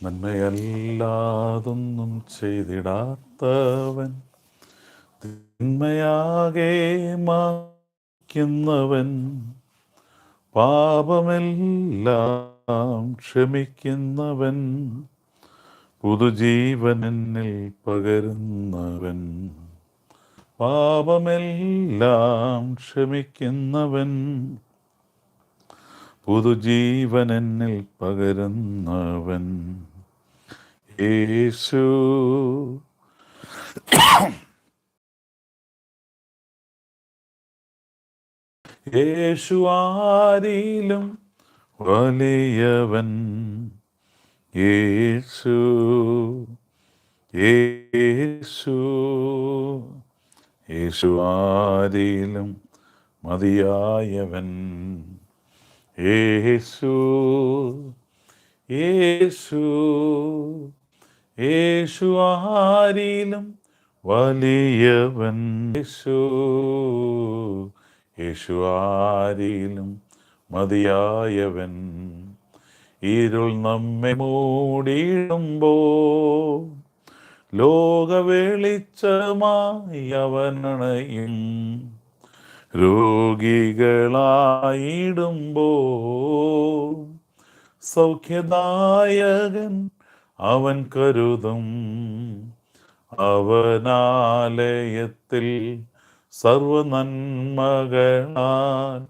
നന്മയല്ലാതൊന്നും ചെയ്തിടാത്തവൻ തിന്മയാകെ മാക്കുന്നവൻ പാപമെല്ലാം ക്ഷമിക്കുന്നവൻ പുതുജീവനെന്നിൽ പകരുന്നവൻ പാപമെല്ലാം ക്ഷമിക്കുന്നവൻ പുതുജീവനെന്നിൽ പകരുന്നവൻ. യേശു. യേശു ആരിലും വലിയവൻ. യേശു യേശു. യേശു ആരിലും മതിയായവൻ. യേശു യേശു. യേശു ആരിലും വലിയവൻ. യേശു യേശു ആരിലും മതിയായവൻ. ഇരുൾ നമ്മെ മൂടിയിടുമ്പോ ലോക വെളിച്ചമായി അവനണയും. രോഗികളായിടുമ്പോ സൗഖ്യദായകൻ അവൻ കരുതും. അവനാലയത്തിൽ സർവ നന്മകളാൽ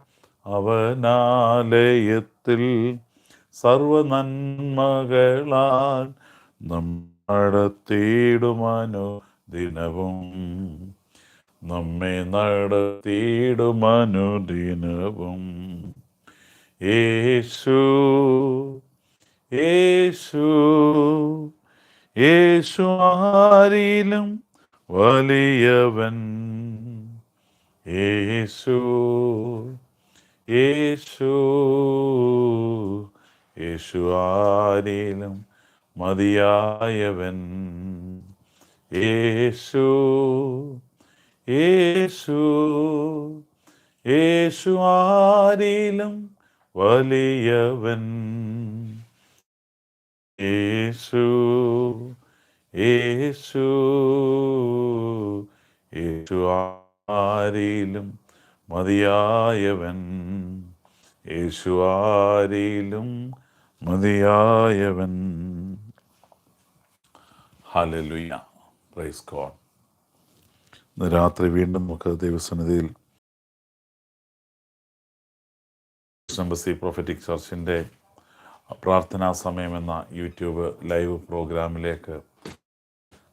അവനാലയത്തിൽ സർവ സർവനന്മകളാൽ നടത്തിയിടുമാനോ ദിനവും. നമ്മെ നടത്തിയിടുമനുദിനവും യേശു യേശു യേശു ആരിലും വലിയവൻ. യേശു യേശു യേശു ആരിലും മതിയായവൻ. യേശു യേശു യേശു ആരിലും വലിയവൻ. യേശു യേശു യേശു ആരിലും മതിയായവൻ യേശു ആരിലും മതിയായവൻ. ഹലലുയ പ്രൈസ് കോൺ ഇന്ന് രാത്രി വീണ്ടും നമുക്ക് ദൈവസന്നിധിയിൽ എംബസി പ്രൊഫറ്റിക് ചർച്ചിന്റെ പ്രാർത്ഥനാ സമയം എന്ന യൂട്യൂബ് ലൈവ് പ്രോഗ്രാമിലേക്ക്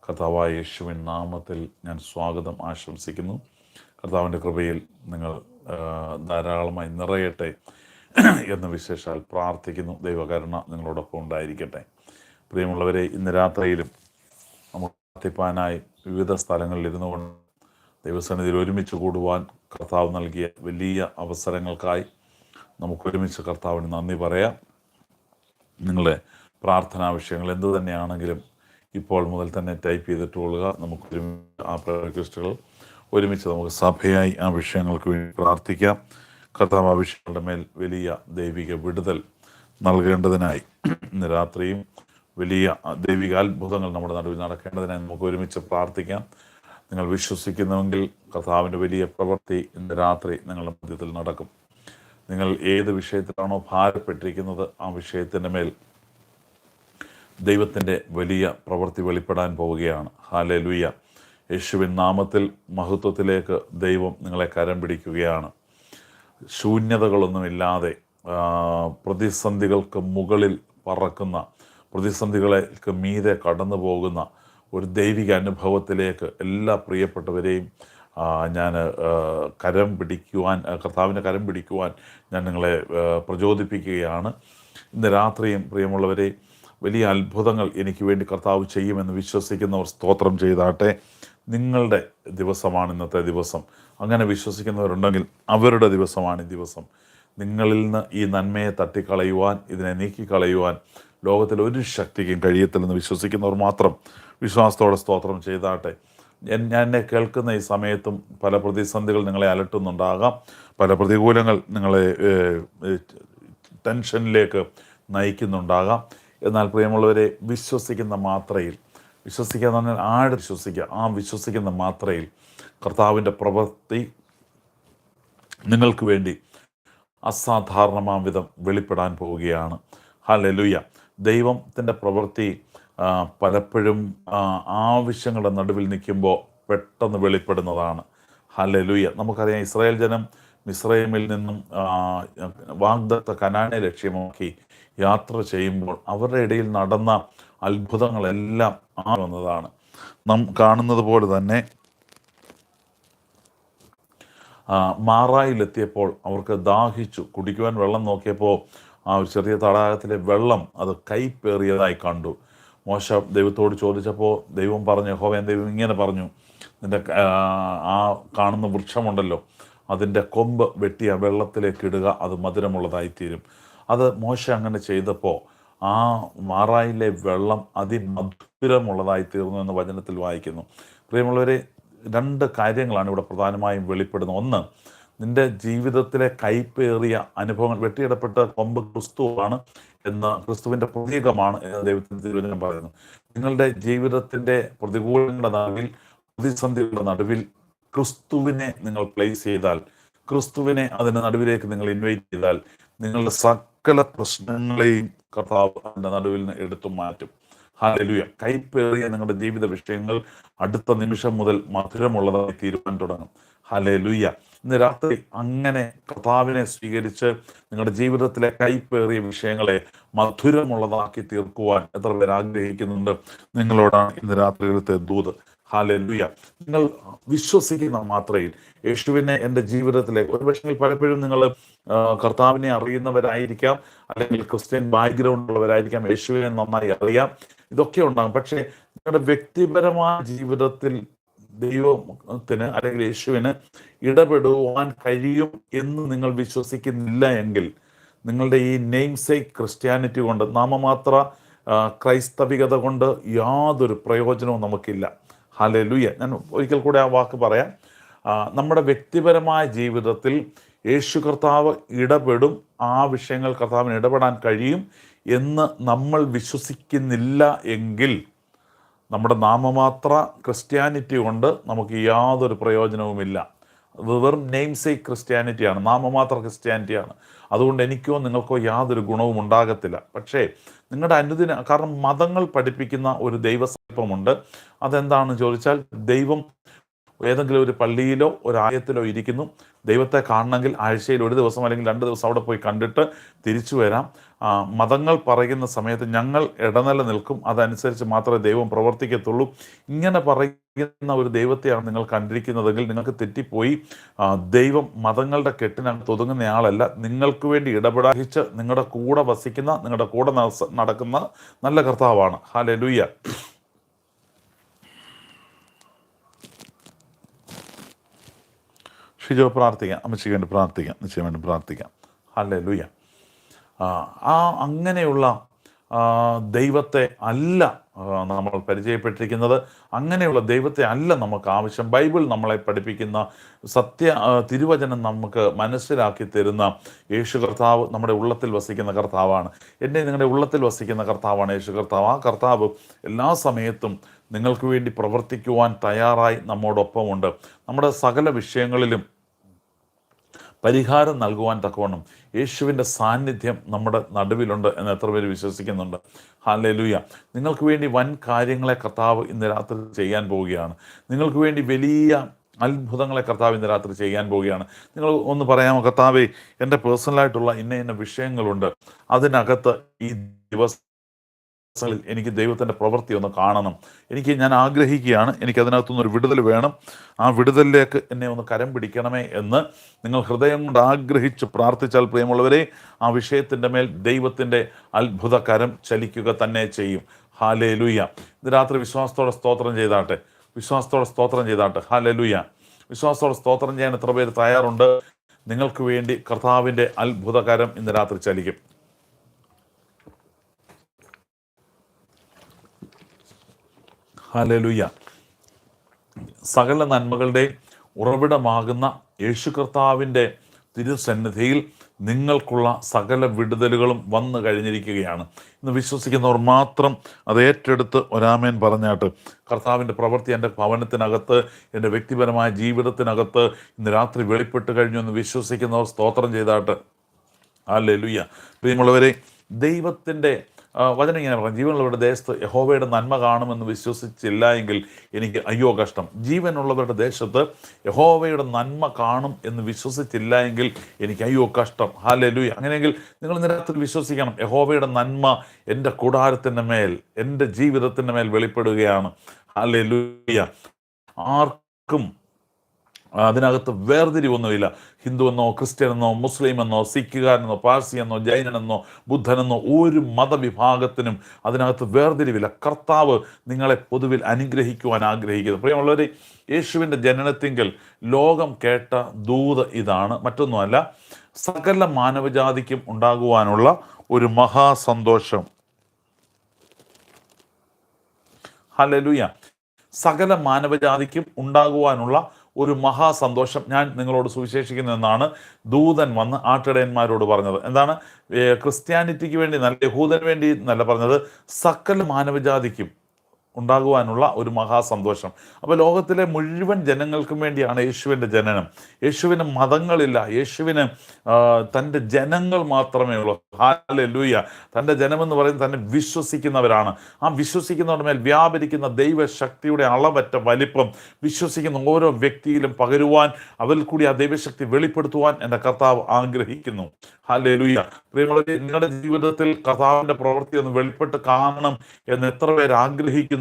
കർത്താവായ യേശുവിൻ നാമത്തിൽ ഞാൻ സ്വാഗതം ആശംസിക്കുന്നു. കർത്താവിന്റെ കൃപയിൽ നിങ്ങൾ ധാരാളമായി നിറയട്ടെ എന്ന് വിശേഷാൽ പ്രാർത്ഥിക്കുന്നു. ദൈവകരുണ നിങ്ങളോടൊപ്പം ഉണ്ടായിരിക്കട്ടെ. പ്രിയമുള്ളവരെ ഇന്ന് രാത്രിയിലും നമ്മൾ പ്രാർത്ഥിപ്പാനായി വിവിധ സ്ഥലങ്ങളിൽ ഇരുന്നു കൊണ്ട് ദൈവസന്നിധിയിൽ ഒരുമിച്ച് കൂടുവാൻ കർത്താവ് നൽകിയ വലിയ അവസരങ്ങൾക്കായി നമുക്ക് ഒരുമിച്ച് കർത്താവിന് നന്ദി പറയാം. നിങ്ങളുടെ പ്രാർത്ഥനാ വിഷയങ്ങൾ എന്തു തന്നെയാണെങ്കിലും ഇപ്പോൾ മുതൽ തന്നെ ടൈപ്പ് ചെയ്തിട്ട് കൊള്ളുക നമുക്ക് ആ റിക്വസ്റ്റുകൾ ഒരുമിച്ച് നമുക്ക് സഭയായി ആ വിഷയങ്ങൾക്ക് വേണ്ടി പ്രാർത്ഥിക്കാം. കർത്താവ് വിഷയങ്ങളുടെ മേൽ വലിയ ദൈവിക വിടുതൽ നൽകേണ്ടതിനായി രാത്രിയും വലിയ ദൈവിക അത്ഭുതങ്ങൾ നമ്മുടെ നടുവിൽ നടക്കേണ്ടതിനായി നമുക്ക് ഒരുമിച്ച് പ്രാർത്ഥിക്കാം. നിങ്ങൾ വിശ്വസിക്കുന്നുവെങ്കിൽ കർത്താവിന്റെ വലിയ പ്രവൃത്തി ഇന്ന് രാത്രി നിങ്ങളുടെ മധ്യത്തിൽ നടക്കും. നിങ്ങൾ ഏത് വിഷയത്തിലാണോ ഭാരപ്പെട്ടിരിക്കുന്നത് ആ വിഷയത്തിന്റെ മേൽ ദൈവത്തിന്റെ വലിയ പ്രവൃത്തി വെളിപ്പെടാൻ പോവുകയാണ്. ഹാലെ ലുയ്യ യേശുവിൻ നാമത്തിൽ മഹത്വത്തിലേക്ക് ദൈവം നിങ്ങളെ കരം പിടിക്കുകയാണ്. ശൂന്യതകളൊന്നുമില്ലാതെ പ്രതിസന്ധികൾക്ക് മുകളിൽ പറക്കുന്ന പ്രതിസന്ധികളേക്ക് മീതെ കടന്നു പോകുന്ന ഒരു ദൈവിക അനുഭവത്തിലേക്ക് എല്ലാ പ്രിയപ്പെട്ടവരെയും ഞാൻ കരം പിടിക്കുവാൻ കർത്താവിന്റെ കരം പിടിക്കുവാൻ ഞാൻ നിങ്ങളെ പ്രചോദിപ്പിക്കുകയാണ്. ഇന്ന് രാത്രിയും പ്രിയമുള്ളവരെ വലിയ അത്ഭുതങ്ങൾ എനിക്ക് വേണ്ടി കർത്താവ് ചെയ്യുമെന്ന് വിശ്വസിക്കുന്നവർ സ്തോത്രം ചെയ്താട്ടെ. നിങ്ങളുടെ ദിവസമാണ് ഇന്നത്തെ ദിവസം. അങ്ങനെ വിശ്വസിക്കുന്നവരുണ്ടെങ്കിൽ അവരുടെ ദിവസമാണ് ഈ ദിവസം. നിങ്ങളിൽ നിന്ന് ഈ നന്മയെ തട്ടിക്കളയുവാൻ ഇതിനെ നീക്കിക്കളയുവാൻ ലോകത്തിൽ ഒരു ശക്തിക്കും കഴിയത്തില്ലെന്ന് വിശ്വസിക്കുന്നവർ മാത്രം വിശ്വാസത്തോടെ സ്തോത്രം ചെയ്താട്ടെ. എന്നെ കേൾക്കുന്ന ഈ സമയത്തും പല പ്രതിസന്ധികൾ നിങ്ങളെ അലട്ടുന്നുണ്ടാകാം. പല പ്രതികൂലങ്ങൾ നിങ്ങളെ ടെൻഷനിലേക്ക് നയിക്കുന്നുണ്ടാകാം. എന്നാൽ പ്രിയമുള്ളവരെ വിശ്വസിക്കുന്ന മാത്രയിൽ വിശ്വസിക്കുക എന്ന് പറഞ്ഞാൽ ആഴ് വിശ്വസിക്കുക? ആ വിശ്വസിക്കുന്ന മാത്രയിൽ കർത്താവിന്റെ പ്രവൃത്തി നിങ്ങൾക്ക് വേണ്ടി അസാധാരണമാം വിധം വെളിപ്പെടാൻ പോവുകയാണ് ഹല്ലേലൂയ. ദൈവത്തിന്റെ പ്രവൃത്തി പലപ്പോഴും ആവശ്യങ്ങളുടെ നടുവിൽ നിൽക്കുമ്പോൾ പെട്ടെന്ന് വെളിപ്പെടുന്നതാണ്. ഹല്ലേലൂയ. നമുക്കറിയാം ഇസ്രായേൽ ജനം മിസ്രൈമിൽ നിന്നും വാഗ്ദത്ത കനാനെ ലക്ഷ്യമാക്കി യാത്ര ചെയ്യുമ്പോൾ അവരുടെ ഇടയിൽ നടന്ന അത്ഭുതങ്ങളെല്ലാം ആ വന്നതാണ്. നാം കാണുന്നത് പോലെ തന്നെ മാറായിലെത്തിയപ്പോൾ അവർക്ക് ദാഹിച്ചു. കുടിക്കുവാൻ വെള്ളം നോക്കിയപ്പോൾ ആ ചെറിയ തടാകത്തിലെ വെള്ളം അത് കൈപ്പേറിയതായി കണ്ടു. മോശ ദൈവത്തോട് ചോദിച്ചപ്പോൾ ദൈവം പറഞ്ഞു ഹോവൻ ദൈവം ഇങ്ങനെ പറഞ്ഞു നിന്റെ ആ, കാണുന്ന വൃക്ഷമുണ്ടല്ലോ അതിന്റെ കൊമ്പ് വെട്ടി ആ വെള്ളത്തിലേക്ക് ഇടുക അത് മധുരമുള്ളതായിത്തീരും. അത് മോശ അങ്ങനെ ചെയ്തപ്പോൾ ആ മാറായിലെ വെള്ളം അതിമധുരമുള്ളതായി തീർന്നു എന്ന് വചനത്തിൽ വായിക്കുന്നു. പ്രിയമുള്ളവരെ രണ്ട് കാര്യങ്ങളാണ് ഇവിടെ പ്രധാനമായും വെളിപ്പെടുന്നത്. ഒന്ന് നിന്റെ ജീവിതത്തിലെ കൈപ്പേറിയ അനുഭവങ്ങൾ വെട്ടിയിടപ്പെട്ട കൊമ്പ് ക്രിസ്തുവാണ്. എന്ന് ക്രിസ്തുവിന്റെ പ്രതീകമാണ് എന്ന് ദൈവത്തിന്റെ തിരുവചനം പറയുന്നു. നിങ്ങളുടെ ജീവിതത്തിന്റെ പ്രതികൂലങ്ങളുടെ നടുവിൽ പ്രതിസന്ധികളുടെ നടുവിൽ ക്രിസ്തുവിനെ നിങ്ങൾ പ്ലേസ് ചെയ്താൽ ക്രിസ്തുവിനെ അതിന്റെ നടുവിലേക്ക് നിങ്ങൾ ഇൻവൈറ്റ് ചെയ്താൽ നിങ്ങളുടെ സകല പ്രശ്നങ്ങളെയും കർത്താവ് അതിന്റെ നടുവിൽ നിന്ന് എടുത്തു മാറ്റും. ഹാലലുയ കൈപ്പേറിയ നിങ്ങളുടെ ജീവിത വിഷയങ്ങൾ അടുത്ത നിമിഷം മുതൽ മധുരമുള്ളതായി തീരുവാൻ തുടങ്ങും. ഹാലലുയ ഇന്ന് രാത്രി അങ്ങനെ കർത്താവിനെ സ്വീകരിച്ച് നിങ്ങളുടെ ജീവിതത്തിലെ കൈപ്പേറിയ വിഷയങ്ങളെ മധുരമുള്ളതാക്കി തീർക്കുവാൻ എത്ര പേർ ആഗ്രഹിക്കുന്നുണ്ട് നിങ്ങളോടാണ് ഇന്ന് രാത്രിയിലത്തെ ദൂത്. ഹാലലുയ നിങ്ങൾ വിശ്വസിക്കുന്ന മാത്രയിൽ യേശുവിനെ എന്റെ ജീവിതത്തിലെ ഒരുപക്ഷെ പലപ്പോഴും നിങ്ങൾ കർത്താവിനെ അറിയുന്നവരായിരിക്കാം അല്ലെങ്കിൽ ക്രിസ്ത്യൻ ബാക്ക്ഗ്രൗണ്ട് ഉള്ളവരായിരിക്കാം യേശുവിനെ നന്നായി അറിയാം. ഇതൊക്കെ ഉണ്ടാകും. പക്ഷേ നിങ്ങളുടെ വ്യക്തിപരമായ ജീവിതത്തിൽ ദൈവത്തിന് അല്ലെങ്കിൽ യേശുവിന് ഇടപെടുവാൻ കഴിയും എന്ന് നിങ്ങൾ വിശ്വസിക്കുന്നില്ല എങ്കിൽ നിങ്ങളുടെ ഈ നെയിം ക്രിസ്ത്യാനിറ്റി കൊണ്ട് നാമമാത്ര ക്രൈസ്തവികത കൊണ്ട് യാതൊരു പ്രയോജനവും നമുക്കില്ല. ഹലലുയ ഞാൻ ഒരിക്കൽ കൂടെ ആ വാക്ക് പറയാം. നമ്മുടെ വ്യക്തിപരമായ ജീവിതത്തിൽ യേശു കർത്താവ് ഇടപെടും ആ വിഷയങ്ങൾ കർത്താവിന് ഇടപെടാൻ കഴിയും എന്ന് നമ്മൾ വിശ്വസിക്കുന്നില്ല എങ്കിൽ നമ്മുടെ നാമമാത്ര ക്രിസ്ത്യാനിറ്റി കൊണ്ട് നമുക്ക് യാതൊരു പ്രയോജനവുമില്ല. വെറും നെയിം സേക്ക് ക്രിസ്ത്യാനിറ്റിയാണ് നാമമാത്ര ക്രിസ്ത്യാനിറ്റിയാണ് അതുകൊണ്ട് എനിക്കോ നിങ്ങൾക്കോ യാതൊരു ഗുണവും ഉണ്ടാകത്തില്ല. പക്ഷേ നിങ്ങളുടെ അനുദിന കാരണം മതങ്ങൾ പഠിപ്പിക്കുന്ന ഒരു ദൈവസങ്കല്പമുണ്ട് അതെന്താണെന്ന് ചോദിച്ചാൽ ദൈവം ഏതെങ്കിലും ഒരു പള്ളിയിലോ ഒരു ആലയത്തിലോ ഇരിക്കുന്നു. ദൈവത്തെ കാണണമെങ്കിൽ ആഴ്ചയിൽ ഒരു ദിവസം അല്ലെങ്കിൽ രണ്ട് ദിവസം അവിടെ പോയി കണ്ടിട്ട് തിരിച്ചു വരാം. മതങ്ങൾ പറയുന്ന സമയത്ത് ഞങ്ങൾ ഇടനില നിൽക്കും. അതനുസരിച്ച് മാത്രമേ ദൈവം പ്രവർത്തിക്കത്തുള്ളൂ. ഇങ്ങനെ പറയുന്ന ഒരു ദൈവത്തെയാണ് നിങ്ങൾ കണ്ടിരിക്കുന്നതെങ്കിൽ നിങ്ങൾക്ക് തെറ്റിപ്പോയി. ദൈവം മതങ്ങളുടെ കെട്ടിനകത്ത് ഒതുങ്ങുന്നയാളല്ല നിങ്ങൾക്ക് വേണ്ടി ഇടപെടാഹിച്ച് നിങ്ങളുടെ കൂടെ വസിക്കുന്ന നിങ്ങളുടെ കൂടെ നടക്കുന്ന നല്ല കർത്താവാണ്. ഹാലലുയ്യ ഷിജോ പ്രാർത്ഥിക്കാം. അമ്മച്ചിക്ക് വേണ്ടി പ്രാർത്ഥിക്കാം. നിശ്ചയം വേണ്ടി പ്രാർത്ഥിക്കാം. അല്ലേ ലൂയ ആ അങ്ങനെയുള്ള ദൈവത്തെ അല്ല നമ്മൾ പരിചയപ്പെട്ടിരിക്കുന്നത്. അങ്ങനെയുള്ള ദൈവത്തെ അല്ല നമുക്ക് ആവശ്യം. ബൈബിൾ നമ്മളെ പഠിപ്പിക്കുന്ന സത്യ തിരുവചനം നമുക്ക് മനസ്സിലാക്കി തരുന്ന യേശു കർത്താവ് നമ്മുടെ ഉള്ളത്തിൽ വസിക്കുന്ന കർത്താവാണ്. എന്നെ നിങ്ങളുടെ ഉള്ളത്തിൽ വസിക്കുന്ന കർത്താവാണ് യേശു കർത്താവ്. ആ കർത്താവ് എല്ലാ സമയത്തും നിങ്ങൾക്ക് വേണ്ടി പ്രവർത്തിക്കുവാൻ തയ്യാറായി നമ്മോടൊപ്പമുണ്ട്. നമ്മുടെ സകല വിഷയങ്ങളിലും പരിഹാരം നൽകുവാൻ തക്കവണ്ണം യേശുവിന്റെ സാന്നിധ്യം നമ്മുടെ നടുവിലുണ്ട് എന്ന് എത്ര പേര് വിശ്വസിക്കുന്നുണ്ട്. ഹാലലൂയ നിങ്ങൾക്ക് വേണ്ടി വൻ കാര്യങ്ങളെ കർത്താവ് ഇന്ന് രാത്രി ചെയ്യാൻ പോവുകയാണ്. നിങ്ങൾക്ക് വേണ്ടി വലിയ അത്ഭുതങ്ങളെ കർത്താവ് ഇന്ന് രാത്രി ചെയ്യാൻ പോവുകയാണ്. നിങ്ങൾ ഒന്ന് പറയാമോ കർത്താവേ എന്റെ പേഴ്സണലായിട്ടുള്ള ഇന്ന ഇന്ന വിഷയങ്ങളുണ്ട്. അതിനകത്ത് ഈ ദിവസം ദിവസങ്ങളിൽ എനിക്ക് ദൈവത്തിന്റെ പ്രവൃത്തി ഒന്ന് കാണണം. എനിക്ക് ഞാൻ ആഗ്രഹിക്കുകയാണ്. എനിക്ക് അതിനകത്തുനിന്നൊരു വിടുതൽ വേണം. ആ വിടുതലിലേക്ക് എന്നെ ഒന്ന് കരം പിടിക്കണമേ എന്ന് നിങ്ങൾ ഹൃദയം കൊണ്ട് ആഗ്രഹിച്ച് പ്രാർത്ഥിച്ചാൽ പ്രിയമുള്ളവരെ ആ വിഷയത്തിന്റെ മേൽ ദൈവത്തിന്റെ അത്ഭുത കരം ചലിക്കുക തന്നെ ചെയ്യും. ഹാലേ ലുയ്യ ഇത് രാത്രി വിശ്വാസത്തോടെ സ്തോത്രം ചെയ്താട്ടെ. വിശ്വാസത്തോടെ സ്തോത്രം ചെയ്താട്ടെ. ഹാലേ ലുയ്യ വിശ്വാസത്തോടെ സ്തോത്രം ചെയ്യാൻ എത്ര പേര് തയ്യാറുണ്ട്? നിങ്ങൾക്ക് വേണ്ടി കർത്താവിന്റെ അത്ഭുതകരം ഇന്ന് രാത്രി ചലിക്കും. ഹാലലുയ്യ സകല നന്മകളുടെ ഉറവിടമാകുന്ന യേശു കർത്താവിന്റെ തിരുസന്നിധിയിൽ നിങ്ങൾക്കുള്ള സകല വിടുതലുകളും വന്നു കഴിഞ്ഞിരിക്കുകയാണ്. ഇന്ന് വിശ്വസിക്കുന്നവർ മാത്രം അത് ഏറ്റെടുത്ത് ഒരാമേൻ പറഞ്ഞാട്ട് കർത്താവിന്റെ പ്രവൃത്തി എന്റെ ഭവനത്തിനകത്ത് എന്റെ വ്യക്തിപരമായ ജീവിതത്തിനകത്ത് ഇന്ന് രാത്രി വെളിപ്പെട്ട് കഴിഞ്ഞു എന്ന് വിശ്വസിക്കുന്നവർ സ്തോത്രം ചെയ്താട്ട്. ആ ലലുയ പ്രിയമുള്ളവരെ ദൈവത്തിന്റെ വചനം ഇങ്ങനെ പറഞ്ഞു. ജീവനുള്ളവരുടെ ദേശത്ത് യഹോവയുടെ നന്മ കാണുമെന്ന് വിശ്വസിച്ചില്ല എങ്കിൽ എനിക്ക് അയ്യോ കഷ്ടം. ജീവനുള്ളവരുടെ ദേശത്ത് യഹോവയുടെ നന്മ കാണും എന്ന് വിശ്വസിച്ചില്ല എങ്കിൽ എനിക്ക് അയ്യോ കഷ്ടം. ഹാലലു അങ്ങനെയെങ്കിൽ നിങ്ങൾ നിരത്തിൽ വിശ്വസിക്കണം. യഹോവയുടെ നന്മ എന്റെ കൂടാരത്തിന്റെ മേൽ എന്റെ ജീവിതത്തിന്റെ മേൽ വെളിപ്പെടുകയാണ്. ഹാലലുയ ആർക്കും അതിനകത്ത് വേർതിരിവൊന്നുമില്ല. ഹിന്ദു എന്നോ ക്രിസ്ത്യൻ എന്നോ മുസ്ലിം എന്നോ സിഖുകാരനെന്നോ പാഴ്സി എന്നോ ജൈനനെന്നോ ബുദ്ധനെന്നോ ഒരു മതവിഭാഗത്തിനും അതിനകത്ത് വേർതിരിവില്ല. കർത്താവ് നിങ്ങളെ പൊതുവിൽ അനുഗ്രഹിക്കുവാൻ ആഗ്രഹിക്കുന്നു. പ്രിയമുള്ളവർ യേശുവിന്റെ ജനനത്തിങ്കിൽ ലോകം കേട്ട ദൂത് ഇതാണ്. മറ്റൊന്നുമല്ല സകല മാനവജാതിക്കും ഉണ്ടാകുവാനുള്ള ഒരു മഹാസന്തോഷം. ഹലലുയ സകല മാനവജാതിക്കും ഉണ്ടാകുവാനുള്ള ഒരു മഹാസന്തോഷം. ഞാൻ നിങ്ങളോട് സുവിശേഷിക്കുന്നു എന്നാണ് ദൂതൻ വന്ന് ആട്ടിടയന്മാരോട് പറഞ്ഞത്. എന്താണ്? ക്രിസ്ത്യാനിറ്റിക്ക് വേണ്ടി നല്ല യഹൂദന് വേണ്ടി നല്ല പറഞ്ഞത്. സകല മാനവജാതിക്കും ഉണ്ടാകുവാനുള്ള ഒരു മഹാസന്തോഷം. അപ്പോൾ ലോകത്തിലെ മുഴുവൻ ജനങ്ങൾക്കും വേണ്ടിയാണ് യേശുവിന്റെ ജനനം. യേശുവിന് മതങ്ങളില്ല. യേശുവിന് തന്റെ ജനങ്ങൾ മാത്രമേ ഉള്ളൂ. ഹാലൂയ തന്റെ ജനമെന്ന് പറയുന്നത് തന്നെ വിശ്വസിക്കുന്നവരാണ്. ആ വിശ്വസിക്കുന്നവരുടെ മേൽ വ്യാപരിക്കുന്ന ദൈവശക്തിയുടെ അളവറ്റ വലിപ്പം വിശ്വസിക്കുന്ന ഓരോ വ്യക്തിയിലും പകരുവാൻ അവരിൽ കൂടി ആ ദൈവശക്തി വെളിപ്പെടുത്തുവാൻ എന്റെ കർത്താവ് ആഗ്രഹിക്കുന്നു. ഹാലൂയ പ്രിയമുള്ളവരെ നിങ്ങളുടെ ജീവിതത്തിൽ കർത്താവിന്റെ പ്രവൃത്തി ഒന്ന് വെളിപ്പെട്ട് കാണണം എന്ന് എത്ര പേര്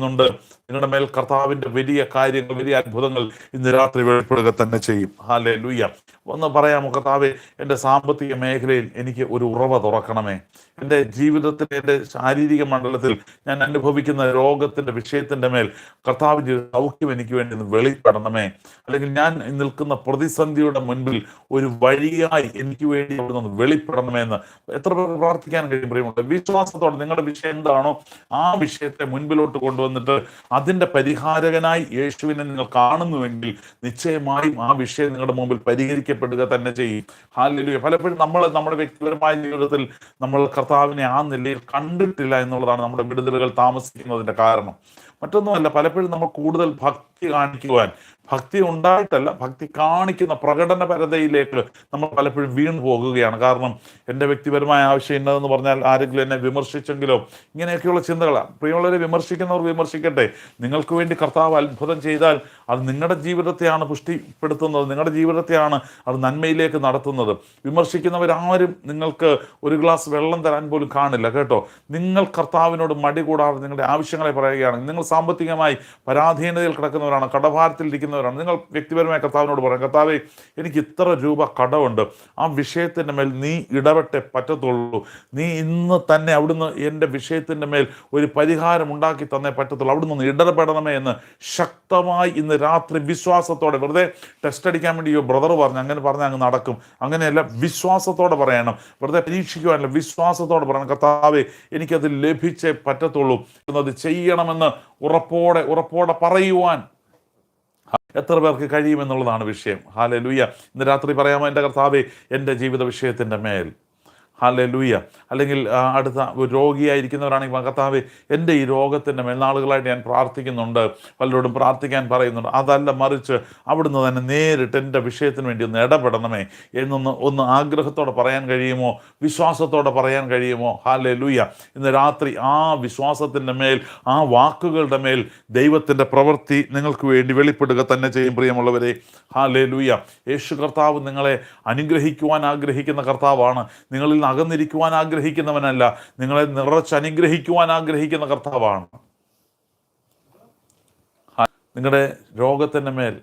ആഗ്രഹിക്കുന്നുണ്ട് നിങ്ങളുടെ മേൽ കർത്താവിന്റെ വലിയ കാര്യങ്ങൾ വലിയ അത്ഭുതങ്ങൾ ഇന്ന് രാത്രി വെളിപ്പെടുക തന്നെ ചെയ്യും. ഹാലേ ലൂയ്യ ഒന്ന് പറയാമോ കർത്താവെ എന്റെ സാമ്പത്തിക മേഖലയിൽ എനിക്ക് ഒരു ഉറവ തുറക്കണമേ. എന്റെ ജീവിതത്തിൽ എന്റെ ശാരീരിക മണ്ഡലത്തിൽ ഞാൻ അനുഭവിക്കുന്ന രോഗത്തിന്റെ വിഷയത്തിന്റെ മേൽ കർത്താവിന്റെ സൗഖ്യം എനിക്ക് വേണ്ടി ഒന്ന് വെളിപ്പെടണമേ. അല്ലെങ്കിൽ ഞാൻ നിൽക്കുന്ന പ്രതിസന്ധിയുടെ മുൻപിൽ ഒരു വഴിയായി എനിക്ക് വേണ്ടി അവിടെ നിന്ന് വെളിപ്പെടണമേ എന്ന് എത്ര പേർ പ്രാർത്ഥിക്കാൻ കഴിയും പ്രിയമുണ്ട് വിശ്വാസത്തോടെ നിങ്ങളുടെ വിഷയം എന്താണോ ആ വിഷയത്തെ മുൻപിലോട്ട് കൊണ്ടുവന്നിട്ട് അതിന്റെ പരിഹാരകനായി യേശുവിനെ നിങ്ങൾ കാണുന്നുവെങ്കിൽ നിശ്ചയമായും ആ വിഷയം നിങ്ങളുടെ മുമ്പിൽ പരിഹരിക്കപ്പെടുക തന്നെ ചെയ്യും. ഹാലലുയ പലപ്പോഴും നമ്മൾ നമ്മുടെ വ്യക്തിപരമായ ജീവിതത്തിൽ നമ്മൾ കർത്താവിനെ ആ നിലയിൽ കണ്ടിട്ടില്ല എന്നുള്ളതാണ് നമ്മുടെ വിടുതലുകൾ താമസിക്കുന്നതിന്റെ കാരണം. മറ്റൊന്നുമല്ല പലപ്പോഴും നമ്മൾ കൂടുതൽ ഭക്തി കാണിക്കുവാൻ ഭക്തി ഉണ്ടായിട്ടല്ല ഭക്തി കാണിക്കുന്ന പ്രകടനപരതയിലേക്ക് നമ്മൾ പലപ്പോഴും വീണു പോകുകയാണ്. കാരണം എന്റെ വ്യക്തിപരമായ ആവശ്യം ഇന്നതെന്ന് പറഞ്ഞാൽ ആരെങ്കിലും എന്നെ വിമർശിച്ചെങ്കിലോ ഇങ്ങനെയൊക്കെയുള്ള ചിന്തകളാണ് പ്രിയമുള്ളവരെ വിമർശിക്കുന്നവർ വിമർശിക്കട്ടെ. നിങ്ങൾക്ക് വേണ്ടി കർത്താവ് അത്ഭുതം ചെയ്താൽ അത് നിങ്ങളുടെ ജീവിതത്തെയാണ് പുഷ്ടിപ്പെടുത്തുന്നത് നിങ്ങളുടെ ജീവിതത്തെയാണ് അത് നന്മയിലേക്ക് നടത്തുന്നത്. വിമർശിക്കുന്നവരാരും നിങ്ങൾക്ക് ഒരു ഗ്ലാസ് വെള്ളം തരാൻ പോലും കാണില്ല കേട്ടോ. നിങ്ങൾ കർത്താവിനോട് മടി കൂടാതെ നിങ്ങളുടെ ആവശ്യങ്ങളെ പറയുകയാണ്. നിങ്ങൾ സാമ്പത്തികമായി പരാധീനതയിൽ കിടക്കുന്നവരാണ് കടഭാരത്തിൽ ഇരിക്കുന്നവരാണ്. നിങ്ങൾ വ്യക്തിപരമായി കർത്താവിനോട് പറയാം കർത്താവെ എനിക്ക് ഇത്ര രൂപ കടമുണ്ട്. ആ വിഷയത്തിന്റെ മേൽ നീ ഇടപെട്ടേ പറ്റത്തുള്ളൂ. നീ ഇന്ന് തന്നെ അവിടുന്ന് എന്റെ വിഷയത്തിന്റെ മേൽ ഒരു പരിഹാരം ഉണ്ടാക്കി തന്നേ പറ്റത്തുള്ളൂ. അവിടുന്ന് ഇടപെടണമേ എന്ന് ശക്തമായി ഇന്ന് രാത്രി വിശ്വാസത്തോടെ വെറുതെ ടെസ്റ്റ് അടിക്കാൻ വേണ്ടി ബ്രദർ പറഞ്ഞു അങ്ങനെ പറഞ്ഞാൽ അങ്ങ് നടക്കും. അങ്ങനെയല്ല വിശ്വാസത്തോടെ പറയണം. വെറുതെ പരീക്ഷിക്കുവാനല്ല വിശ്വാസത്തോടെ പറയണം. കർത്താവെ എനിക്കത് ലഭിച്ചേ പറ്റത്തുള്ളൂ. അത് ചെയ്യണമെന്ന് ഉറപ്പോടെ ഉറപ്പോടെ പറയുവാൻ. എത്ര പേർക്ക് കഴിയുമെന്നുള്ളതാണ് വിഷയം. ഹാലെ ലൂയ ഇന്ന് രാത്രി പറയാമോ എന്റെ കർത്താവേ? എന്റെ ജീവിത വിഷയത്തിന്റെ മേൽ. ഹാലെ അല്ലെങ്കിൽ അടുത്ത രോഗിയായിരിക്കുന്നവരാണെങ്കിൽ മകത്താവ് എന്റെ ഈ രോഗത്തിന്റെ മേൽനാളുകളായിട്ട് ഞാൻ പ്രാർത്ഥിക്കുന്നുണ്ട്. പലരോടും പ്രാർത്ഥിക്കാൻ പറയുന്നുണ്ട്. അതല്ല മറിച്ച് അവിടുന്ന് തന്നെ നേരിട്ട് എന്റെ വിഷയത്തിന് വേണ്ടി ഒന്ന് ഇടപെടണമേ എന്നൊന്ന് ഒന്ന് ആഗ്രഹത്തോടെ പറയാൻ കഴിയുമോ? വിശ്വാസത്തോടെ പറയാൻ കഴിയുമോ? ഹാലെ ലൂയ ഇന്ന് രാത്രി ആ വിശ്വാസത്തിന്റെ മേൽ ആ വാക്കുകളുടെ മേൽ ദൈവത്തിന്റെ പ്രവൃത്തി നിങ്ങൾക്ക് വേണ്ടി വെളിപ്പെടുക തന്നെ ചെയ്യും പ്രിയമുള്ളവരെ. ഹാലേ യേശു കർത്താവ് നിങ്ങളെ അനുഗ്രഹിക്കുവാൻ ആഗ്രഹിക്കുന്ന കർത്താവാണ്. നിങ്ങളിൽ അകന്നിരിക്കുവാൻ ആഗ്രഹിക്കുന്നവനല്ല. നിങ്ങളെ നിറച്ചനുഗ്രഹിക്കുവാൻ ആഗ്രഹിക്കുന്ന കർത്താവാണ്. നിങ്ങളുടെ രോഗത്തിന്റെ മേൽ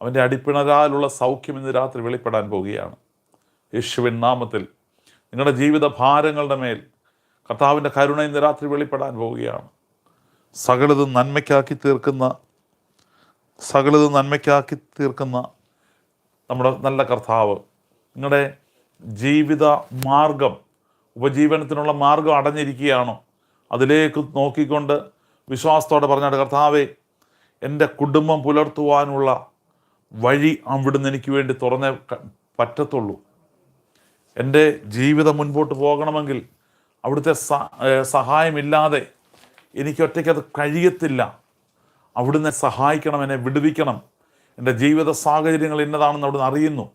അവന്റെ അടിപ്പിണരാലുള്ള സൗഖ്യം ഇന്ന് രാത്രി വെളിപ്പെടാൻ പോവുകയാണ്. യേശുവിൻ നാമത്തിൽ നിങ്ങളുടെ ജീവിത ഭാരങ്ങളുടെ മേൽ കർത്താവിന്റെ കരുണ ഇന്ന് രാത്രി വെളിപ്പെടാൻ പോവുകയാണ്. സകലതും നന്മയ്ക്കാക്കി തീർക്കുന്ന സകലതും നന്മയ്ക്കാക്കി തീർക്കുന്ന നമ്മുടെ നല്ല കർത്താവ് നിങ്ങളുടെ ജീവിത മാർഗം ഉപജീവനത്തിനുള്ള മാർഗം അടഞ്ഞിരിക്കുകയാണോ? അതിലേക്ക് നോക്കിക്കൊണ്ട് വിശ്വാസത്തോടെ പറഞ്ഞാൽ കർത്താവേ എന്റെ കുടുംബം പുലർത്തുവാനുള്ള വഴി അവിടുന്ന് എനിക്ക് വേണ്ടി തുറന്നേ പറ്റത്തുള്ളൂ. എന്റെ ജീവിതം മുൻപോട്ട് പോകണമെങ്കിൽ അവിടുത്തെ സഹായമില്ലാതെ എനിക്ക് ഒറ്റയ്ക്ക് അത് കഴിയത്തില്ല. അവിടുന്ന് സഹായിക്കണം എന്നെ വിടുവിക്കണം. എന്റെ ജീവിത സാഹചര്യങ്ങൾ ഇന്നതാണെന്ന് അവിടുന്ന് അറിയുന്നു.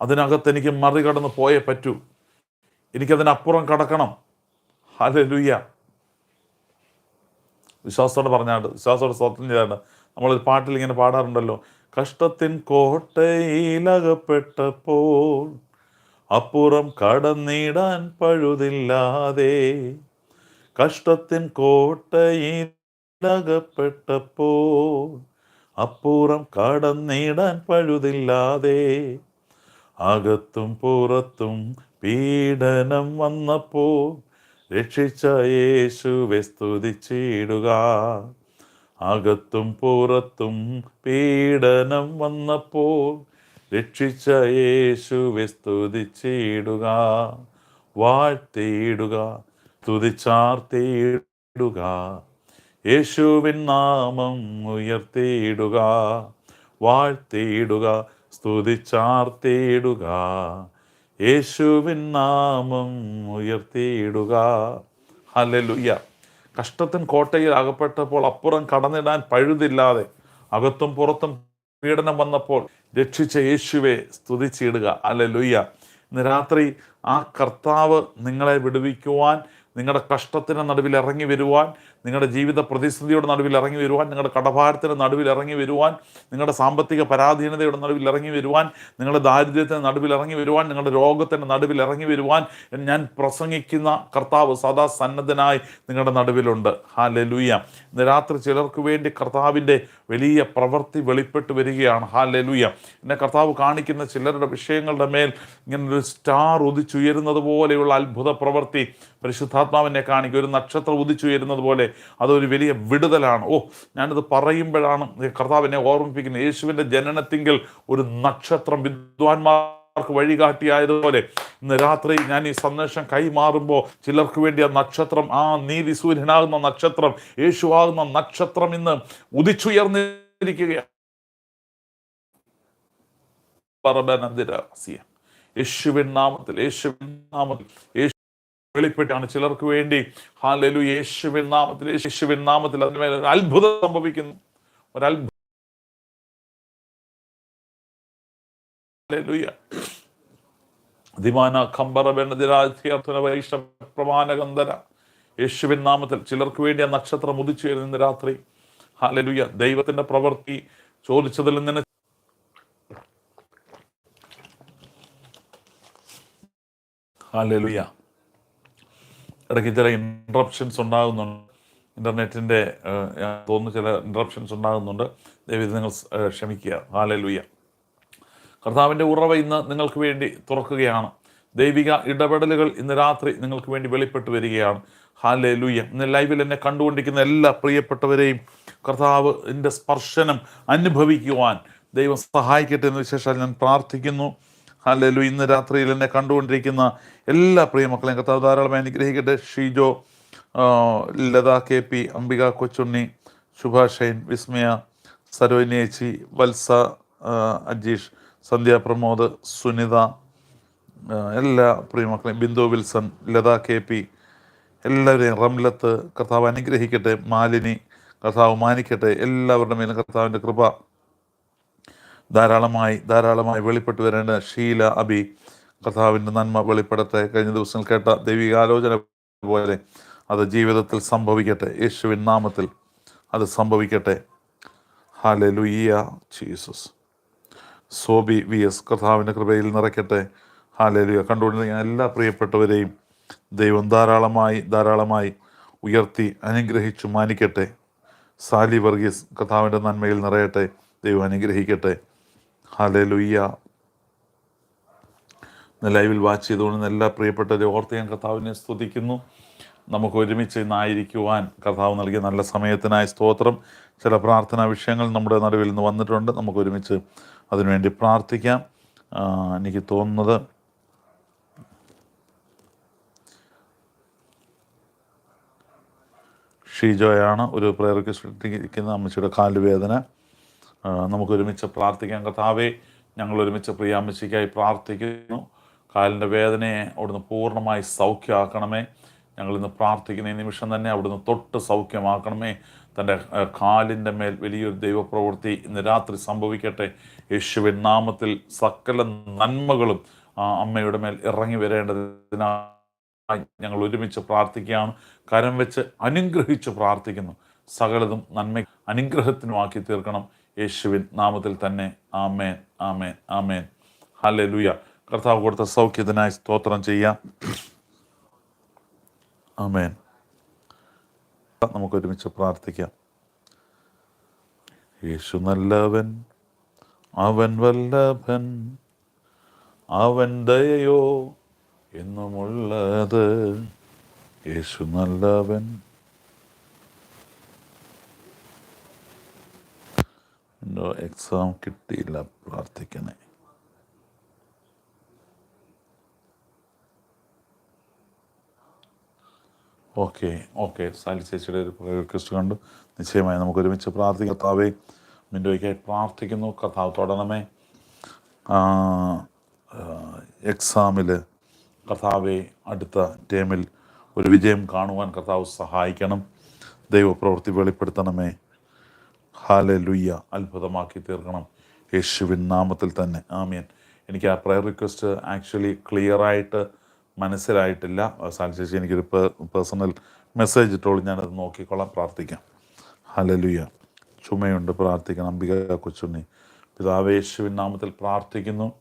അതിനകത്ത് എനിക്ക് മറികടന്ന് പോയേ പറ്റൂ. എനിക്കതിനപ്പുറം കടക്കണം. ഹല്ലേലൂയ. വിശ്വാസത്തോടെ പറഞ്ഞാണ്ട് വിശ്വാസത്തോടെ സ്വന്തം ചെയ്താണ്ട്. നമ്മളൊരു പാട്ടിൽ ഇങ്ങനെ പാടാറുണ്ടല്ലോ. കഷ്ടത്തിൻ കോട്ടയിലകപ്പെട്ടപ്പോൾ അപ്പുറം കടന്നിടാൻ പഴുതില്ലാതെ കഷ്ടത്തിൻ കോട്ടയിലകപ്പെട്ടപ്പോൾ അപ്പുറം കടന്നിടാൻ പഴുതില്ലാതെ അകത്തും പുറത്തും പീഡനം വന്നപ്പോൾ രക്ഷിച്ച യേശുവെ സ്തുതിച്ചിടുക. അകത്തും പുറത്തും പീഡനം വന്നപ്പോൾ രക്ഷിച്ച യേശുവെ സ്തുതിച്ചിടുക. വാഴ്ത്തിയിടുക സ്തുതിച്ചാർത്തിയിടുക യേശുവിൻ നാമം ഉയർത്തിയിടുക വാഴ്ത്തിയിടുക സ്തുതിച്ചാർത്തിയിടുക യേശുവിൻ നാമം ഉയർത്തിയിടുക ഹല്ലേലൂയ. കഷ്ടത്തിൻ കോട്ടയിൽ അകപ്പെട്ടപ്പോൾ അപ്പുറം കടന്നിടാൻ പഴുതില്ലാതെ അകത്തും പുറത്തും പീഡനം വന്നപ്പോൾ രക്ഷിച്ച യേശുവെ സ്തുതിച്ചിടുക. ഹല്ലേലൂയ. ഇന്ന് രാത്രി ആ കർത്താവ് നിങ്ങളെ വിടുവിക്കുവാൻ നിങ്ങളുടെ കഷ്ടത്തിന് നടുവിൽ ഇറങ്ങി വരുവാൻ നിങ്ങളുടെ ജീവിത പ്രതിസന്ധിയുടെ നടുവിൽ ഇറങ്ങി വരുവാൻ നിങ്ങളുടെ കടഭാരത്തിന് നടുവിൽ ഇറങ്ങി വരുവാൻ നിങ്ങളുടെ സാമ്പത്തിക പരാധീനതയുടെ നടുവിൽ ഇറങ്ങി വരുവാൻ നിങ്ങളുടെ ദാരിദ്ര്യത്തിന് നടുവിൽ ഇറങ്ങി വരുവാൻ നിങ്ങളുടെ രോഗത്തിന്റെ നടുവിൽ ഇറങ്ങി വരുവാൻ ഞാൻ പ്രസംഗിക്കുന്ന കർത്താവ് സദാ സന്നദ്ധനായി നിങ്ങളുടെ നടുവിലുണ്ട്. ഹാ ലലുയ ഇന്ന് രാത്രി ചിലർക്ക് വേണ്ടി കർത്താവിന്റെ വലിയ പ്രവൃത്തി വെളിപ്പെട്ട് വരികയാണ്. ഹാ ലലുയ എന്നെ കർത്താവ് കാണിക്കുന്ന ചിലരുടെ വിഷയങ്ങളുടെ മേൽ ഇങ്ങനെ ഒരു സ്റ്റാർ ഉദിച്ചുയരുന്നത് പോലെയുള്ള അത്ഭുത പ്രവൃത്തി. പരിശുദ്ധാത്മാവിനെ കാണിക്കുക ഒരു നക്ഷത്രം ഉദിച്ചുയരുന്നത് പോലെ അതൊരു വലിയ വിടുതലാണ്. ഓ ഞാനിത് പറയുമ്പോഴാണ് കർത്താവിനെ ഓർമ്മിപ്പിക്കുന്നത്. യേശുവിന്റെ ജനനത്തിങ്കിൽ ഒരു നക്ഷത്രം വിദ്വാൻമാർ ർക്ക് വഴികാട്ടിയായതുപോലെ ഇന്ന് രാത്രി ഞാൻ ഈ സന്ദേശം കൈമാറുമ്പോൾ ചിലർക്ക് വേണ്ടി ആ നക്ഷത്രം ആ നീതി സൂര്യനാകുന്ന നക്ഷത്രം യേശുവാകുന്ന നക്ഷത്രം ഇന്ന് ഉദിച്ചുയർന്നിരിക്കുകയാണ്. യേശുവിൻ നാമത്തിൽ യേശുവിൻ നാമത്തിൽ വെളിപ്പെട്ടാണ് ചിലർക്ക് വേണ്ടി. ഹാലലു യേശുവിൻ നാമത്തിൽ യേശുവിൻ നാമത്തിൽ അതിന്മേൽ ഒരു അത്ഭുതം സംഭവിക്കുന്നു. ഒരു അത്ഭുതം ഹല്ലേലൂയ. ദിവാന കമ്പറ ബെണ്ണതിരാധ്യർത്ഥന വൈഷ പ്രമാണഗന്ധര യേശുവിൻ നാമത്തിൽ ചിലർക്ക് വേണ്ടി ആ നക്ഷത്രം ഉദിച്ചു വരുന്ന രാത്രി. ഹാലലുയ ദൈവത്തിന്റെ പ്രവൃത്തി ചോദിച്ചതിൽ നിന്ന് ഹാലലുയ ഇടയ്ക്ക് ചില ഇൻട്രപ്ഷൻസ് ഉണ്ടാകുന്നുണ്ട്. ഇന്റർനെറ്റിന്റെ തോന്നുന്നു ചില ഇൻട്രപ്ഷൻസ് ഉണ്ടാകുന്നുണ്ട്. ദൈവം നിങ്ങൾ ക്ഷമിക്കുക. ഹാലലുയ കർത്താവിന്റെ ഉറവ ഇന്ന് നിങ്ങൾക്ക് വേണ്ടി തുറക്കുകയാണ്. ദൈവിക ഇടപെടലുകൾ ഇന്ന് രാത്രി നിങ്ങൾക്ക് വേണ്ടി വെളിപ്പെട്ട് വരികയാണ്. ഹാലെ ലൂയ ഇന്ന് ലൈവിൽ എന്നെ കണ്ടുകൊണ്ടിരിക്കുന്ന എല്ലാ പ്രിയപ്പെട്ടവരെയും കർത്താവിന്റെ സ്പർശനം അനുഭവിക്കുവാൻ ദൈവം സഹായിക്കട്ടെ എന്ന് വിശേഷം ഞാൻ പ്രാർത്ഥിക്കുന്നു. ഹാലലു ഇന്ന് രാത്രിയിൽ എന്നെ കണ്ടുകൊണ്ടിരിക്കുന്ന എല്ലാ പ്രിയമക്കളെയും കർത്താവ് ധാരാളമായി അനുഗ്രഹിക്കട്ടെ. ഷീജോ ലത കെ പി അംബിക കൊച്ചുണ്ണി ശുഭാഷൈൻ വിസ്മയ സരോനേച്ചി വത്സ അജീഷ് സന്ധ്യ പ്രമോദ് സുനിത എല്ലാ പ്രിയമക്കളെയും Bindu Wilson Latha K P എല്ലാവരെയും റംലത്ത് കർത്താവ് അനുഗ്രഹിക്കട്ടെ. മാലിനി കർത്താവ് മാനിക്കട്ടെ. എല്ലാവരുടെ മേലും കർത്താവിന്റെ കൃപ ധാരാളമായി ധാരാളമായി വെളിപ്പെട്ട് വരേണ്ട ഷീല അബി കർത്താവിന്റെ നന്മ വെളിപ്പെടട്ടെ. കഴിഞ്ഞ ദിവസം കേട്ട ദൈവിക ആലോചന പോലെ അത് ജീവിതത്തിൽ സംഭവിക്കട്ടെ. യേശുവിൻ നാമത്തിൽ അത് സംഭവിക്കട്ടെ. ഹാലെ ലുയ്യ ജീസസ്. സോബി വി എസ് കർത്താവിന്റെ കൃപയിൽ നിറയ്ക്കട്ടെ. ഹാലെ ലുയ കണ്ടുകൊണ്ടിരിക്കുന്ന എല്ലാ പ്രിയപ്പെട്ടവരെയും ദൈവം ധാരാളമായി ധാരാളമായി ഉയർത്തി അനുഗ്രഹിച്ചു മാനിക്കട്ടെ. സാലി വർഗീസ് കഥാവിന്റെ നന്മയിൽ നിറയട്ടെ. ദൈവം അനുഗ്രഹിക്കട്ടെ. ഹാലേലുയ്യ ലൈവിൽ വാച്ച് ചെയ്തുകൊണ്ട് എല്ലാ പ്രിയപ്പെട്ടവരെ ഓർത്ത് ഞാൻ കർത്താവിനെ സ്തുതിക്കുന്നു. നമുക്ക് ഒരുമിച്ച് ഇന്നായിരിക്കുവാൻ കർത്താവ് നൽകിയ നല്ല സമയത്തിനായി സ്തോത്രം. ചില പ്രാർത്ഥനാ വിഷയങ്ങൾ നമ്മുടെ നടുവിൽ നിന്ന് വന്നിട്ടുണ്ട്. നമുക്ക് ഒരുമിച്ച് അതിനുവേണ്ടി പ്രാർത്ഥിക്കാം. എനിക്ക് തോന്നുന്നത് ഷീജോയാണ് ഒരു പ്രയർ റിക്വസ്റ്റ് അമ്മച്ചിയുടെ കാലുവേദന. നമുക്ക് ഒരുമിച്ച് പ്രാർത്ഥിക്കാം. കർത്താവെ ഞങ്ങൾ ഒരുമിച്ച് പ്രിയാമ്മച്ചിക്കായി പ്രാർത്ഥിക്കുന്നു. കാലിന്റെ വേദനയെ അവിടുന്ന് പൂർണമായി സൗഖ്യമാക്കണമേ. ഞങ്ങൾ ഇന്ന് പ്രാർത്ഥിക്കുന്ന ഈ നിമിഷം തന്നെ അവിടുന്ന് തൊട്ട് സൗഖ്യമാക്കണമേ. തന്റെ കാലിന്റെ മേൽ വലിയൊരു ദൈവപ്രവൃത്തി ഇന്ന് രാത്രി സംഭവിക്കട്ടെ. യേശുവിൻ നാമത്തിൽ സകല നന്മകളും ആ അമ്മയുടെ മേൽ ഇറങ്ങി വരേണ്ടതിനായി ഞങ്ങൾ ഒരുമിച്ച് പ്രാർത്ഥിക്കുകയാണ്. കരം വെച്ച് അനുഗ്രഹിച്ച് പ്രാർത്ഥിക്കുന്നു. സകലതും നന്മ അനുഗ്രഹത്തിനുമാക്കി തീർക്കണം. യേശുവിൻ നാമത്തിൽ തന്നെ ആമേൻ ആമേൻ ആമേൻ. ഹല്ലേലൂയ. കർത്താവ് കൊടുത്ത സൗഖ്യത്തിനായി സ്തോത്രം ചെയ്യാം. ആമേൻ. നമുക്ക് ഒരുമിച്ച് പ്രാർത്ഥിക്കാം. യേശു നല്ലവൻ അവൻ വല്ലഭൻ അവൻ ദയയോ എന്നുമുള്ളത്. യേശു നല്ലവൻ എക്സാം കിട്ടിയില്ല പ്രാർത്ഥിക്കണേ. ഓക്കെ ഓക്കെ സാലി ചേച്ചിയുടെ ഒരു റിക്വസ്റ്റ് കണ്ടു. നിശ്ചയമായി നമുക്ക് ഒരുമിച്ച് പ്രാർത്ഥിക്കാം. കർത്താവേ മിൻഡോയ്ക്കായി പ്രാർത്ഥിക്കുന്നു. കർത്താവ് തുടരണമേ. എക്സാമിൽ കർത്താവെ അടുത്ത ടേമിൽ ഒരു വിജയം കാണുവാൻ കർത്താവ് സഹായിക്കണം. ദൈവപ്രവൃത്തി വെളിപ്പെടുത്തണമേ. ഹാലെ ലുയ്യ അത്ഭുതമാക്കി തീർക്കണം. യേശുവിൻ നാമത്തിൽ തന്നെ. ആമിയൻ എനിക്ക് ആ പ്രയർ റിക്വസ്റ്റ് ആക്ച്വലി ക്ലിയറായിട്ട് മനസ്സിലായിട്ടില്ല. സാൽ ചേച്ചി എനിക്കൊരു പേഴ്സണൽ മെസ്സേജ് ഇട്ടോളൂ. ഞാനത് നോക്കിക്കൊള്ളാം പ്രാർത്ഥിക്കാം. ഹലലുയ. ചുമയുണ്ട്. പ്രാർത്ഥിക്കണം. അംബിക കൊച്ചുണ്ണി. പിതാവ് യേശുവിൻ നാമത്തിൽ പ്രാർത്ഥിക്കുന്നു.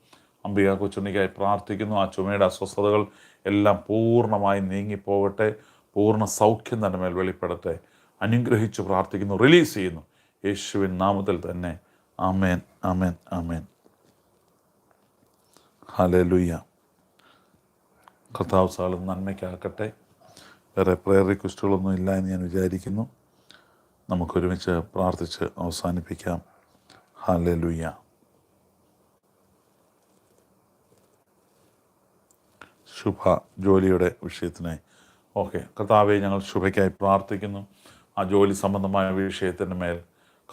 അംബിക കൊച്ചുണ്ണിക്കായി പ്രാർത്ഥിക്കുന്നു. ആ ചുമയുടെ അസ്വസ്ഥതകൾ എല്ലാം പൂർണമായി നീങ്ങിപ്പോകട്ടെ പൂർണ സൗഖ്യം തന്നെ മേൽ വെളിപ്പെടട്ടെ. അനുഗ്രഹിച്ച് പ്രാർത്ഥിക്കുന്നു. റിലീസ് ചെയ്യുന്നു. യേശുവിൻ നാമത്തിൽ തന്നെ. അമേൻ അമേൻ അമേൻ ഹലലുയ്യ കർത്താവ് സാളും നന്മയ്ക്കാക്കട്ടെ വേറെ പ്രയർ റിക്വസ്റ്റുകളൊന്നും ഇല്ല എന്ന് ഞാൻ വിചാരിക്കുന്നു. നമുക്കൊരുമിച്ച് പ്രാർത്ഥിച്ച് അവസാനിപ്പിക്കാം. ഹാലലുയ്യ ശുഭ ജോലിയുടെ വിഷയത്തിനായി ഓക്കെ കർത്താവെ ഞങ്ങൾ ശുഭയ്ക്കായി പ്രാർത്ഥിക്കുന്നു. ആ ജോലി സംബന്ധമായ വിഷയത്തിന്റെ മേൽ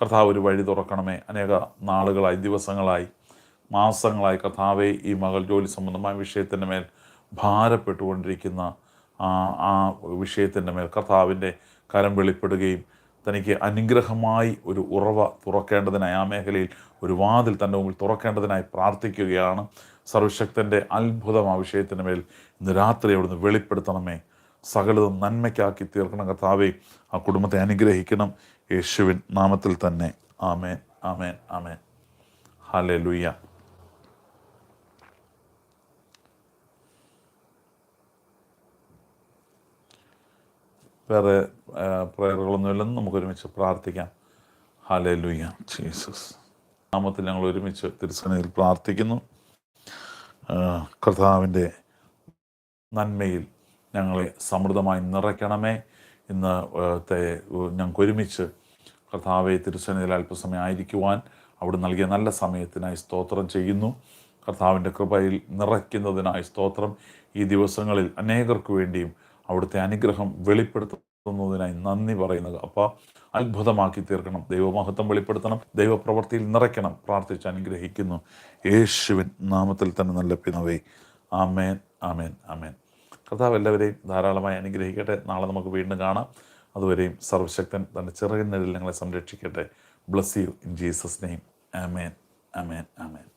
കർത്താവ് ഒരു വഴി തുറക്കണമേ. അനേക നാളുകളായി ദിവസങ്ങളായി മാസങ്ങളായി കർത്താവെ ഈ മകൾ ജോലി സംബന്ധമായ വിഷയത്തിന്റെ മേൽ ഭാരപ്പെട്ടുകൊണ്ടിരിക്കുന്ന ആ ആ വിഷയത്തിന്റെ മേൽ കർത്താവിന്റെ കരം വെളിപ്പെടുകയും തനിക്ക് അനുഗ്രഹമായി ഒരു ഉറവ തുറക്കേണ്ടതിനായി ആ മേഖലയിൽ ഒരു വാതിൽ തന്റെ മുമ്പിൽ തുറക്കേണ്ടതിനായി പ്രാർത്ഥിക്കുകയാണ്. സർവശക്തന്റെ അത്ഭുതം ആ വിഷയത്തിന്റെ മേൽ ഇന്ന് രാത്രി അവിടുന്ന് വെളിപ്പെടുത്തണമേ. സകലതും നന്മയ്ക്കാക്കി തീർക്കണം കർത്താവെ. ആ കുടുംബത്തെ അനുഗ്രഹിക്കണം. യേശുവിൻ നാമത്തിൽ തന്നെ. ആമേൻ ആമേൻ ആമേൻ. ഹാലെ ലുയ്യ വേറെ പ്രയറുകളൊന്നുമില്ലെന്ന് നമുക്ക് ഒരുമിച്ച് പ്രാർത്ഥിക്കാം. ഹാലേ ലുയ്യ ജീസസ്. നാമത്തിൽ ഞങ്ങൾ ഒരുമിച്ച് തിരുസനയിൽ പ്രാർത്ഥിക്കുന്നു. കർത്താവിന്റെ നന്മയിൽ ഞങ്ങളെ സമൃദ്ധമായി നിറയ്ക്കണമേ. ഇന്ന് ത്തെ ഞങ്ങൾക്ക് ഒരുമിച്ച് കർത്താവെ തിരുസനയിൽ അല്പസമയം ആയിരിക്കുവാൻ അവിടെ നൽകിയ നല്ല സമയത്തിനായി സ്തോത്രം ചെയ്യുന്നു. കർത്താവിന്റെ കൃപയിൽ നിറയ്ക്കുന്നതിനായി സ്തോത്രം. ഈ ദിവസങ്ങളിൽ അനേകർക്ക് വേണ്ടിയും അവിടുത്തെ അനുഗ്രഹം വെളിപ്പെടുത്തുന്നതിനായി നന്ദി പറയുന്നത്. അപ്പോൾ അത്ഭുതമാക്കി തീർക്കണം. ദൈവമഹത്വം വെളിപ്പെടുത്തണം. ദൈവപ്രവൃത്തിയിൽ നിറയ്ക്കണം. പ്രാർത്ഥിച്ച് അനുഗ്രഹിക്കുന്നു. യേശുവിൻ നാമത്തിൽ തന്നെ നല്ല പിന്നവേ ആമേൻ ആമേൻ ആമേൻ. കർത്താവ് എല്ലാവരെയും ധാരാളമായി അനുഗ്രഹിക്കട്ടെ. നാളെ നമുക്ക് വീണ്ടും കാണാം. അതുവരെയും സർവശക്തൻ തന്റെ ചെറിയ ഞങ്ങളെ സംരക്ഷിക്കട്ടെ. Bless you in Jesus name amen amen amen